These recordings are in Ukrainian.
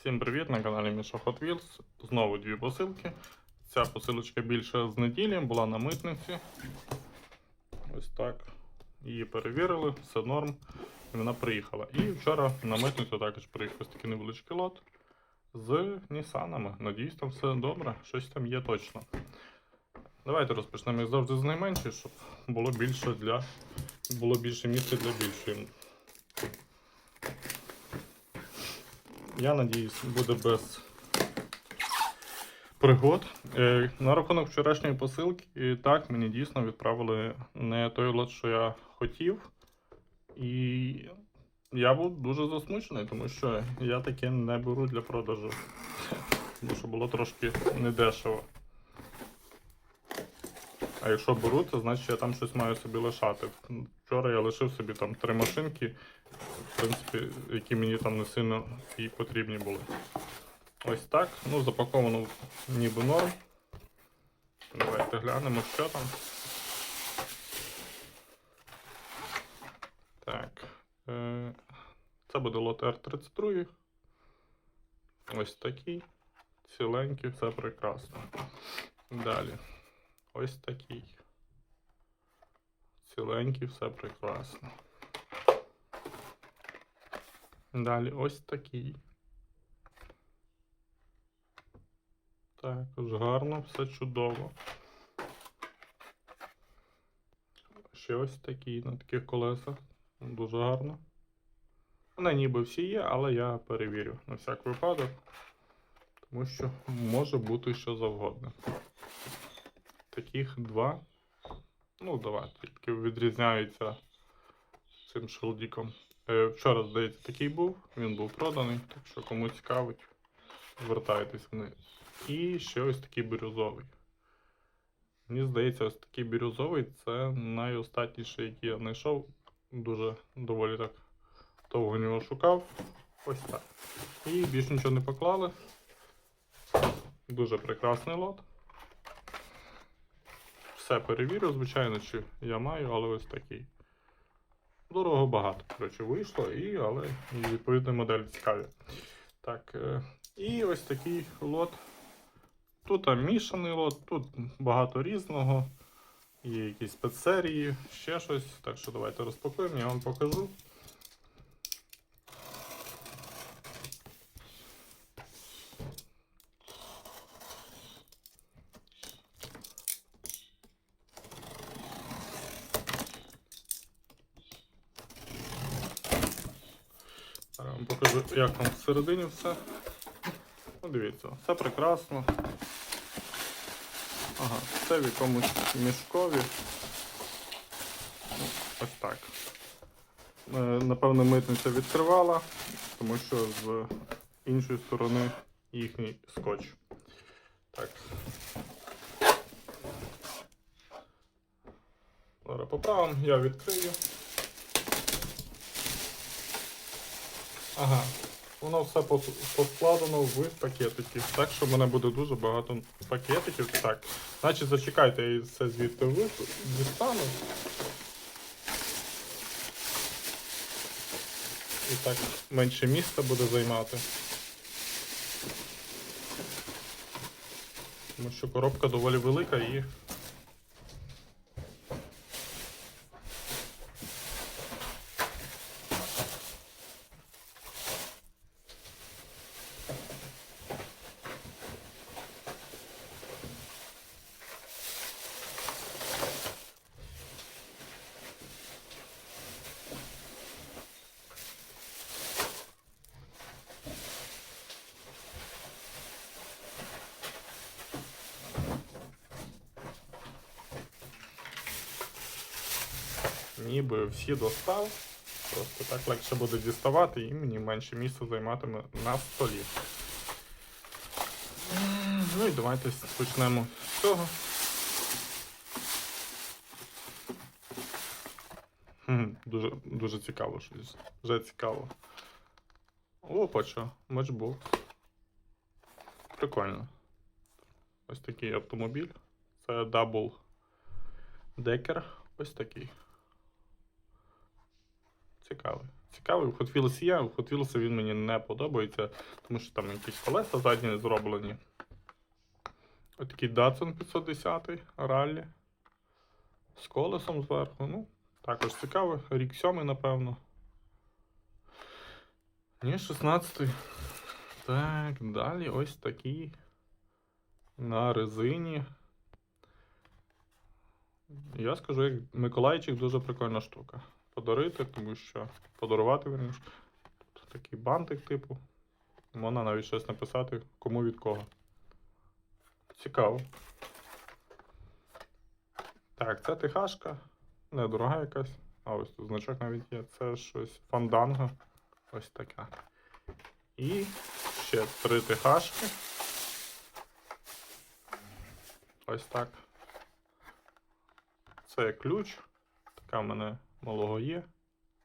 Всім привіт на каналі Міша Hot Wheels. Знову дві посилки. Ця посилочка більше з неділі, була на митниці. Ось так. Її перевірили, все норм. І вона приїхала. І вчора на митницю також приїхав ось такий невеличкий лот з Нісанами. Надіюсь, там все добре, щось там є точно. Давайте розпочнемо як завжди з найменшої, щоб було більше для було більше місця для більшої. Я надіюсь, буде без пригод. Е, на рахунок вчорашньої посилки, і так, мені дійсно відправили не той лот, що я хотів. І я був дуже засмучений, тому що я таке не беру для продажу. Тому що було трошки недешево. А якщо беру, то значить я там щось маю собі лишати. Вчора я лишив собі там три машинки, принципі, які мені там не сильно і потрібні були. Ось так. Ну, запаковано ніби норм. Давайте глянемо, що там. Так. Е, Це буде лот R32. Ось такий. Ціленький, все прекрасно. Далі. Ось такий. Ціленький, все прекрасно. Далі ось такий. Також гарно, все чудово. Ще ось такий на таких колесах. Дуже гарно. Вони ніби всі є, але я перевірю на всяк випадок. Тому що може бути що завгодно. Таких два. Ну, два, тільки відрізняються цим шелдіком. Е, Вчора, здається, такий був, він був проданий, так що кому цікавить, звертайтесь вниз. І ще ось такий бірюзовий. Мені здається, ось такий бірюзовий це найостатніший, який я знайшов. Дуже доволі так довго нього шукав. Ось так. І більше нічого не поклали. Дуже прекрасний лот. Все перевірю, звичайно, чи я маю, але ось такий. Дорого багато, коротше, вийшло, і, але і відповідні модель цікаві. Так, е, і ось такий лот. Тут там мішаний лот, тут багато різного. Є якісь спецсерії, ще щось. Так що давайте розпакуємо, я вам покажу. Зараз вам покажу, як там всередині все. Ну, дивіться, все прекрасно. Ага, це в якомусь мішкові. Ну, Ось так. Е, Напевно, митниця відкривала, тому що з іншої сторони їхній скотч. Так. Зараз поправимо, я відкрию. Ага, воно все поскладено в пакетики. Так що в мене буде дуже багато пакетиків. Так. Значить, зачекайте, я це звідти дістану. І так менше місця буде займати. Тому що коробка доволі велика і. Ніби всі достав. Просто так легше буде діставати і мені менше місця займатиме на столі. Ну і давайте почнемо з цього. Дуже, дуже цікаво щось. Вже цікаво. Опа, що, матчбук. Прикольно. Ось такий автомобіль. Це дабл декер. Ось такий. Цікавий. цікавий. В Hot Wheels є, в Hot Wheels він мені не подобається, тому що там якісь колеса задні зроблені. Отакий Datsun 510 раллі. З колесом зверху. Ну, також цікавий. Рік 7, напевно. Ні, 16. Так, далі ось такий на резині. Я скажу, як Миколайчик дуже прикольна штука. Подарити, тому що подарувати верніше. Тут такий бантик, типу. Можна навіть щось написати, кому від кого. Цікаво. Так, це тихашка. Недорога якась. А ось тут значок навіть є. Це щось фанданго. Ось така. І ще три тихашки. Ось так. Це ключ. Така в мене малого є.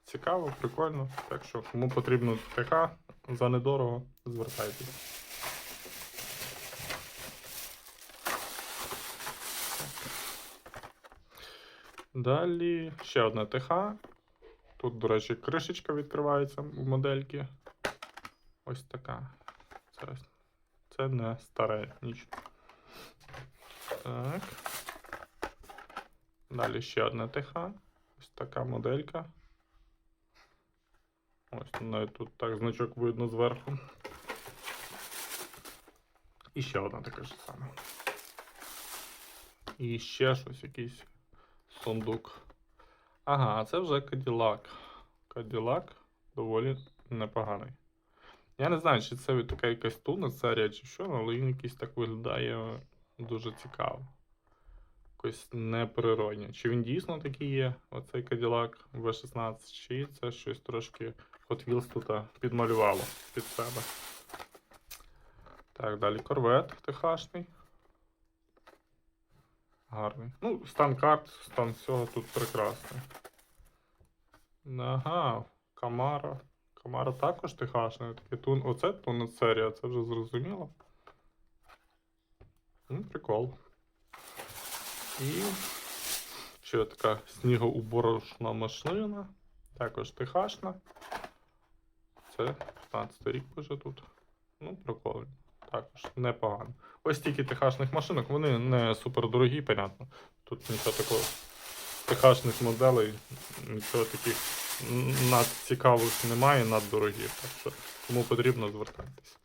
Цікаво, прикольно. Так що, кому потрібно ТХ за недорого, звертайтесь. Далі ще одна ТХ. Тут, до речі, кришечка відкривається в модельки. Ось така. Це, це не старе ніч. Так. Далі ще одна ТХ. Така моделька. Ось навіть тут так значок видно зверху. І ще одна така ж сама. І ще щось, якийсь сундук. Ага, а це вже Cadillac. Cadillac доволі непоганий. Я не знаю, чи це така якась туна серія, чи що, але він якийсь так виглядає дуже цікаво. Якось неприродньо. Чи він дійсно такий є, оцей Cadillac V16, чи це щось трошки Hot Wheels тут підмалювало під себе. Так, далі корвет ТХшний. Гарний. Ну, стан карт, стан всього тут прекрасний. Ага, Камара. Камара також ТХшний. Такий тун. Оце тун серія, це вже зрозуміло. Ну, прикол. І ще така снігоуборочна машина. Також ТХшна. Це 15 рік вже тут. Ну, прикольно. Також непогано. Ось тільки ТХшних машинок, вони не супер дорогі, понятно. Тут нічого такого. ТХшних моделей, нічого таких надцікавих немає, наддорогих. Так що кому потрібно звертайтесь.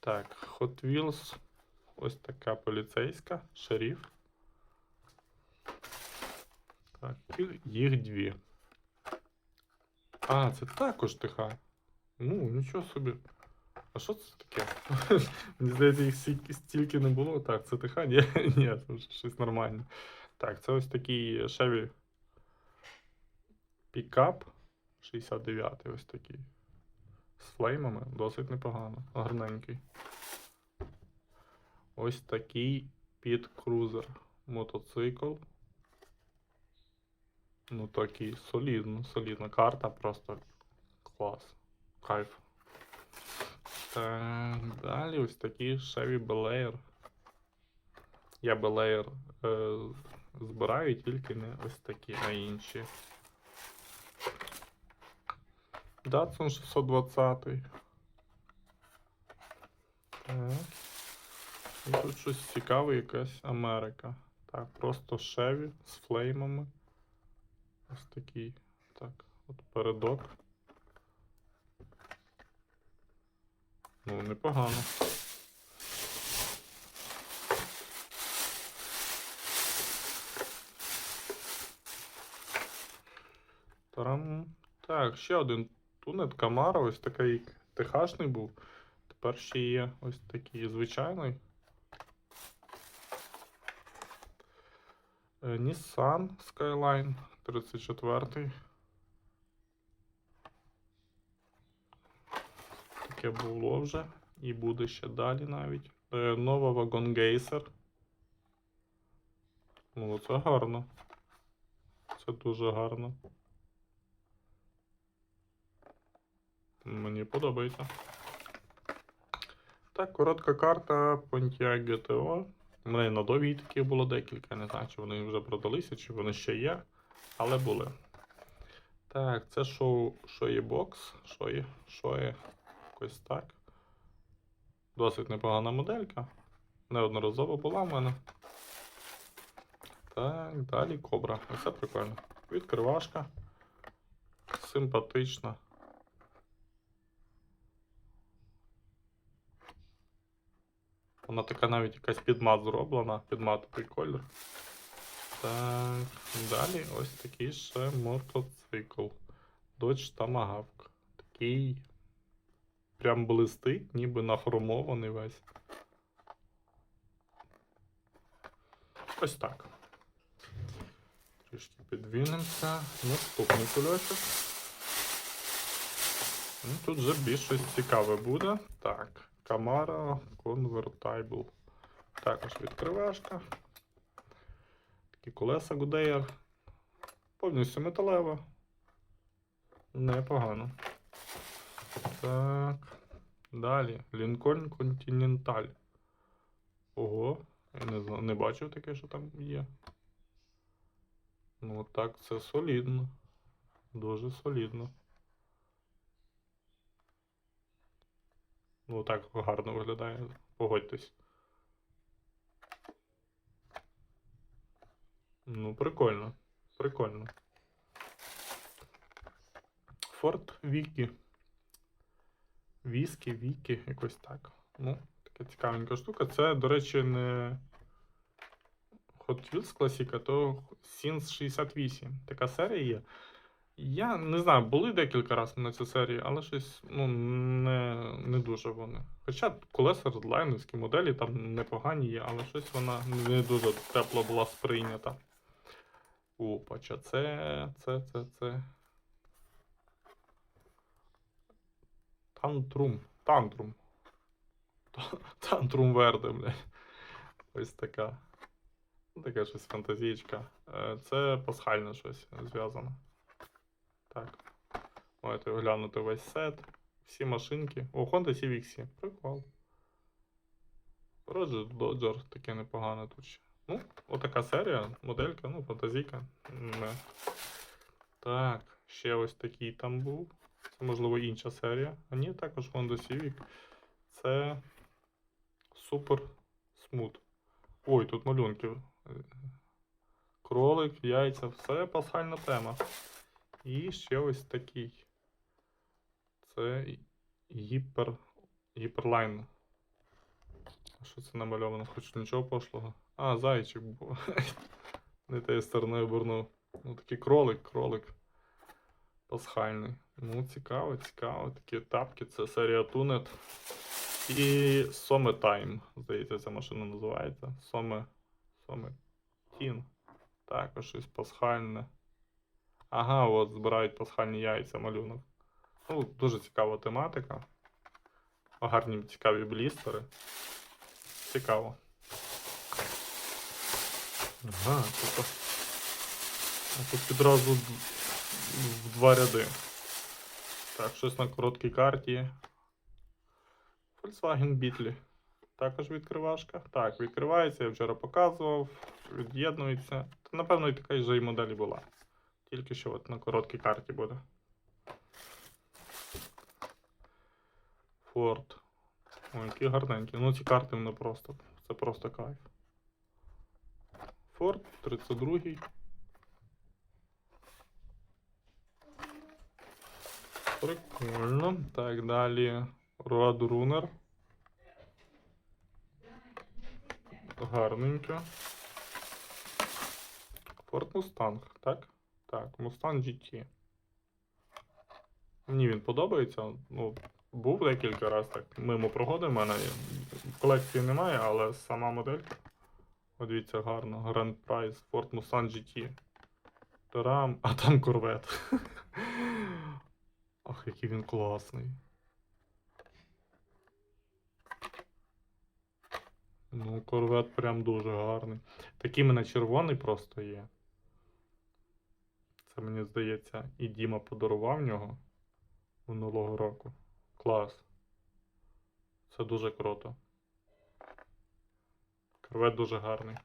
Так, Hot Wheels. Ось така поліцейська, шериф. Так, їх дві. А, це також ТХ. Ну, нічого собі. А що це таке? Мені здається, їх стільки, не було. Так, це ТХ? Ні, ні, це щось нормальне. Так, це ось такий Chevy пікап 69 ось такий. З флеймами, досить непогано, гарненький. Ось такий Cruiser мотоцикл. Ну такий солідно, солідна карта, просто клас. Кайф. Так, далі ось такий Chevy Bel Air. Я Bel Air е, збираю тільки не ось такі, а інші. Datsun 620. Так. І тут щось цікаве, якась Америка. Так, просто Chevy з флеймами. Ось такий. Так, от передок. Ну, непогано. Тарам. Так, ще один тунет Камара, ось такий ТХшний був. Тепер ще є ось такий звичайний. Nissan Skyline 34. Таке було вже. І буде ще далі навіть. Е, Нова Вагон Гейсер. Ну, це гарно. Це дуже гарно. Мені подобається. Так, коротка карта Pontiac GTO. У мене на довгій таких було декілька. Не знаю, чи вони вже продалися, чи вони ще є, але були. Так, це шоу, що є бокс, що є якось так. Досить непогана моделька. Неодноразово була в мене. Так, далі кобра. Оце прикольно. Відкривашка. Симпатична. Вона така навіть якась під мат зроблена, під матовий колір. Так, далі ось такий ще мотоцикл. Dodge Tomahawk. Такий прям блистить, ніби нахромований весь. Ось так. Трішки підвінемося. Наступний кульочок. Ну, тут вже більш щось цікаве буде. Так, Camaro Convertible. Також відкривашка. Такі колеса Goodyear. Повністю металева. Непогано. Так. Далі. Lincoln Continental. Ого, я не, зна- не бачив таке, що там є. Ну так, це солідно. Дуже солідно. Ну так гарно виглядає, погодьтесь. Ну, прикольно. Прикольно. Форт Вікі. Віскі, Вікі, якось так. Ну, така цікавенька штука. Це, до речі, не Hot Wheels класіка, то Sins 68. Така серія є. Я не знаю, були декілька разів на цій серії, але щось ну, не, не дуже вони. Хоча колеса редлайнерські моделі там непогані є, але щось вона не дуже тепло була сприйнята. Опача, це, це, це, це. Тантрум. Тантрум. Тантрум Верде, блядь. Ось така. Таке щось фантазійка. Е, Це пасхальне щось зв'язане. Так. Можете оглянути весь сет. Всі машинки. О, Honda CVX. Прикол. Roger Dodger таке непогане тут ще. Ну, отака серія, моделька, ну, фантазійка. Не. Так, ще ось такий там був. Це, можливо, інша серія. А ні, також Honda Civic. Це Super Smooth. Ой, тут малюнки. Кролик, яйця, все пасхальна тема. І ще ось такий. Це гіпер... гіперлайн. Що це намальовано? Хоч нічого пошлого. А, зайчик був. Не тією стороною обернув. Ну такий кролик, кролик. Пасхальний. Ну, цікаво, цікаво. Такі тапки, це серія Тунет. І Тайм. Здається, ця машина називається. Соме. Соме Тін. Також щось пасхальне. Ага, от збирають пасхальні яйця малюнок. Ну, дуже цікава тематика. Гарні цікаві блістери. Цікаво. Ага, тут, а тут відразу в два ряди. Так, щось на короткій карті. Volkswagen Beetle. Також відкривашка. Так, відкривається, я вчора показував, від'єднується. Напевно, і така ж і моделі була. Тільки що от на короткій карті буде. Форд. Ой, які гарненькі. Ну ці карти вони просто. Це просто кайф. Форд 32. Прикольно. Так, далі. Road Runner. Гарненько. Ford Mustang, так? Так, Mustang GT. Мені він подобається. Ну, був декілька разів так. Мимо проходив. У мене в колекції немає, але сама моделька. От Дивіться, гарно. Grand Prize Ford Mustang GT. Тарам, а там корвет. Ах, який він класний. Ну, корвет прям дуже гарний. Такий мене червоний просто є. Це мені здається, і Діма подарував нього минулого року. Клас. Це дуже круто. Корвет дуже гарний.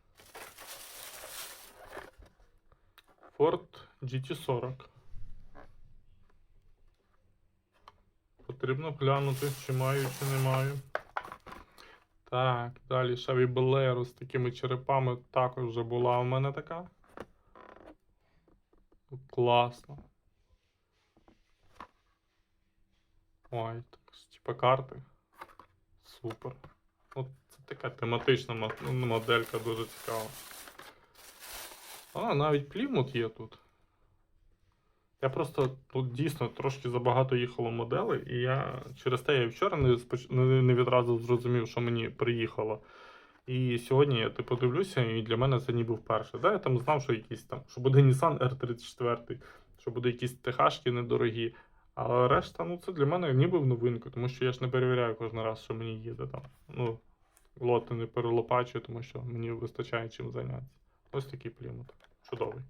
Ford GT40. Потрібно глянути, чи маю, чи не маю. Так, далі Шаві Белеру з такими черепами також вже була у мене така. Класно. Ой, так, типа карти. Супер. От це така тематична ну, моделька дуже цікава. А, навіть плівмут є тут. Я просто тут дійсно трошки забагато їхало моделей, і я через те я вчора не, не відразу зрозумів, що мені приїхало. І сьогодні я типу дивлюся, і для мене це ніби вперше. Да, я там знав, що якісь там, що буде Nissan R34, що буде якісь ТХшки недорогі. А решта, ну це для мене ніби в новинку, тому що я ж не перевіряю кожен раз, що мені їде там. Ну, лоти не перелопачую, тому що мені вистачає чим зайнятися. Ось такий плімут. Чудовий.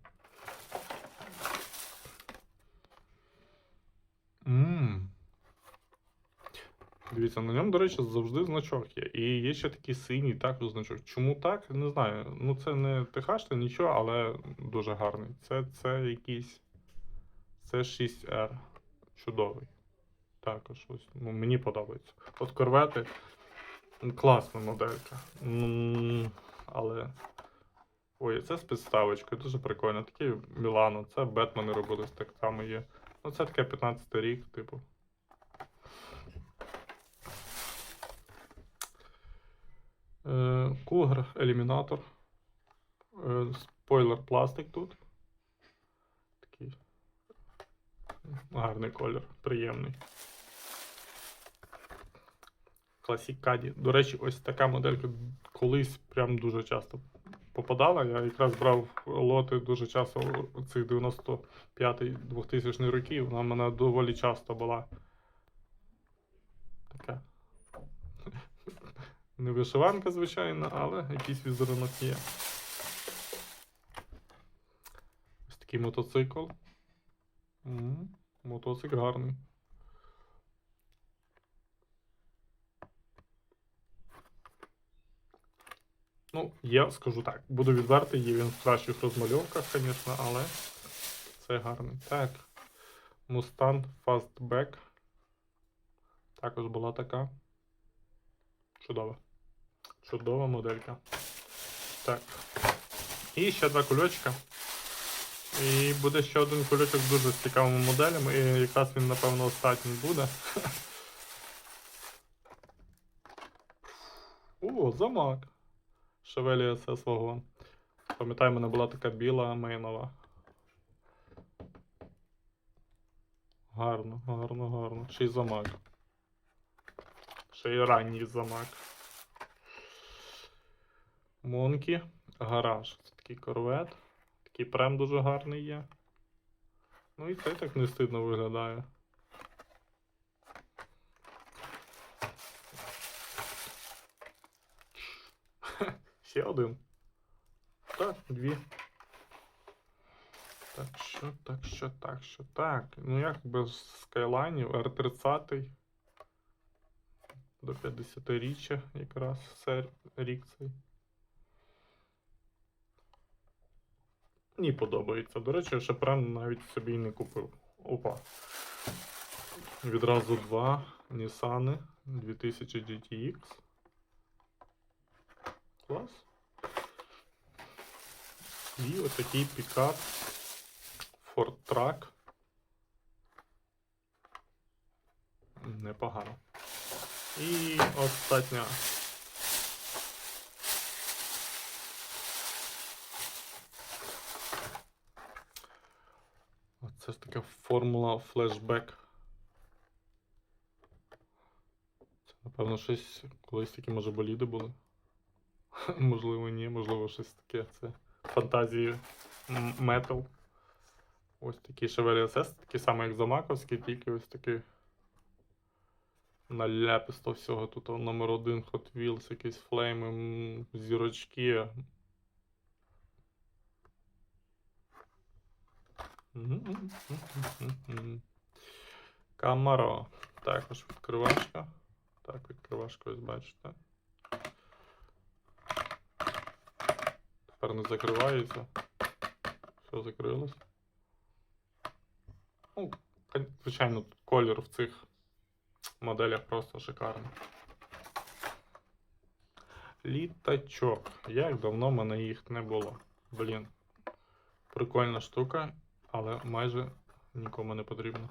Дивіться, на ньому, до речі, завжди значок є. І є ще такий синій також значок. Чому так? Не знаю. Ну, це не ТХ, нічого, але дуже гарний. Це, це якийсь. Це 6R. Чудовий. Також ось. Ну, мені подобається. От корвети. Класна моделька. Але. Ой, це з підставочкою, дуже прикольно. Такі Мілано, це Бетмени робили, так само є. Ну, це таке 15 рік, типу. Е, Кулгар елімінатор. Е, спойлер пластик тут. Такий гарний колір, приємний. Класік Каді. До речі, ось така моделька колись прям дуже часто попадала. Я якраз брав лоти дуже часто цих 95-2000 роки. Вона в мене доволі часто була. Така. Не вишиванка, звичайно, але якийсь візерунок є. Ось такий мотоцикл. М, Мотоцикл гарний. Ну, я скажу так, буду відвертий, є він в кращих розмальовках, звісно, але це гарний. Так. Mustang Fastback. Також була така. Чудова. Чудова моделька. Так. І ще два кульочка. І буде ще один кульочок дуже з цікавими моделями. І якраз він, напевно, останній буде. О, замок. Шевелі СС вагон. Пам'ятаю, в мене була така біла мейнова. Гарно, гарно, гарно. Ще й замок. Ще й ранній замок. Монкі. Гараж. Це такий корвет. Такий прем дуже гарний є. Ну і цей так не стидно виглядає. Ще один. Так, дві. Так що, так що, так що, так. Ну як без скайлайнів R30 до 50-річчя якраз сер... рік цей. Мені подобається. До речі, я ще прям навіть собі не купив. Опа. Відразу два Nissan 2000 GTX. Клас. І отакий пікап Ford Truck. Непогано. І остання. Це ж така формула флешбек. Це, напевно, щось колись такі може боліди були. Можливо, ні, можливо, щось таке. Це фантазії метал. Ось такий Chevrolet SS, такий самий, як Замаковський, тільки ось такий наляписто всього. Тут номер один Hot Wheels, якісь флейми, зірочки. Камаро. Також відкривашка. Так, відкривашка, ось бачите. Тепер не закривається. Все закрилось. Ну, звичайно, колір в цих моделях просто шикарно. Літачок. Як давно в мене їх не було. Блін. Прикольна штука, але майже нікому не потрібна.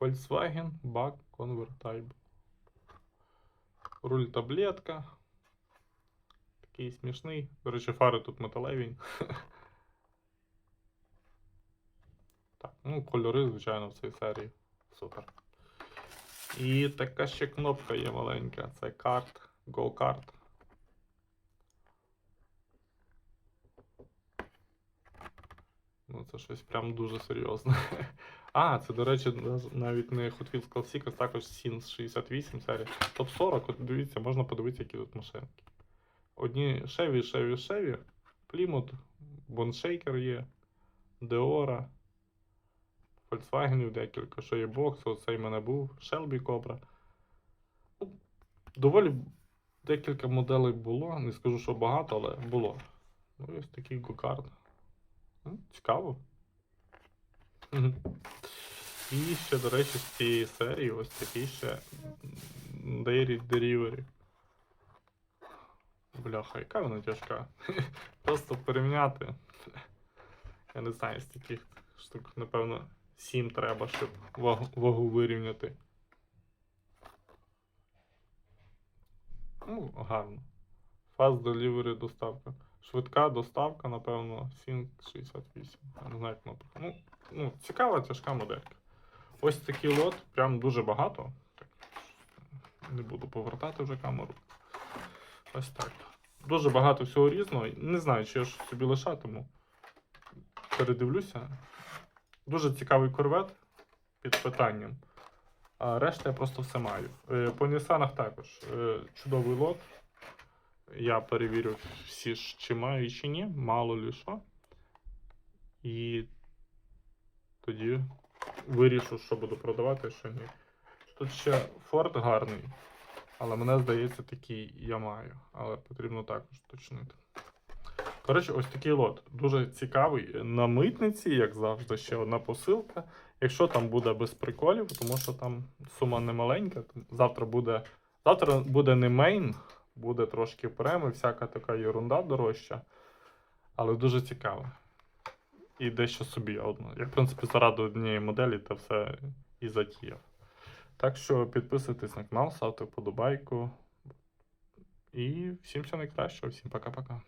Volkswagen Bug Convertible. Руль таблетка. Такий смішний. До речі, фари тут металеві. Так, ну кольори, звичайно, в цій серії. Супер. І така ще кнопка є маленька. Це карт. Go Kart. Ну, це щось прям дуже серйозне. А, це, до речі, навіть не Hot Wheels Classic, а також Sins 68 серія. Топ 40, от дивіться, можна подивитися, які тут машинки. Одні Chevy, Chevy, Chevy, Plymouth, Bonshaker є, Deora, Volkswagen декілька, що є бокс, оцей мене був, Shelby Cobra. Ну, Доволі декілька моделей було, не скажу, що багато, але було. Ну, ось такий гокарт. Ну, Цікаво. І ще, до речі, з цієї серії ось такий ще Dairy Delivery. Бляха, яка вона тяжка. Просто порівняти. Я не знаю, з таких штук, напевно, 7 треба, щоб вагу, вагу вирівняти. Ну, гарно. Fast Delivery доставка. Швидка доставка, напевно, Sync 68. Я не знаю кнопок. Ну, ну, цікава, тяжка моделька. Ось такий лот, прям дуже багато. Так, не буду повертати вже камеру. Ось так. Дуже багато всього різного. Не знаю, чи я ж собі лишатиму. Передивлюся. Дуже цікавий корвет під питанням. А решта я просто все маю. Е, По Нісанах також е, чудовий лот. Я перевірю всі ж, чи маю, чи ні, мало лі що. І тоді вирішу, що буду продавати, що ні. Тут ще Ford гарний, але мене здається, такий я маю, але потрібно також уточнити. Коротше, ось такий лот. Дуже цікавий. На митниці, як завжди, ще одна посилка. Якщо там буде без приколів, тому що там сума не маленька. Завтра буде. Завтра буде не мейн, буде трошки преми, всяка така ерунда дорожча. Але дуже цікаво. І дещо собі одно. Я, в принципі, заради однієї моделі та все і затіяв. Так що підписуйтесь на канал, ставте вподобайку. І всім всього найкращого, всім пока-пока.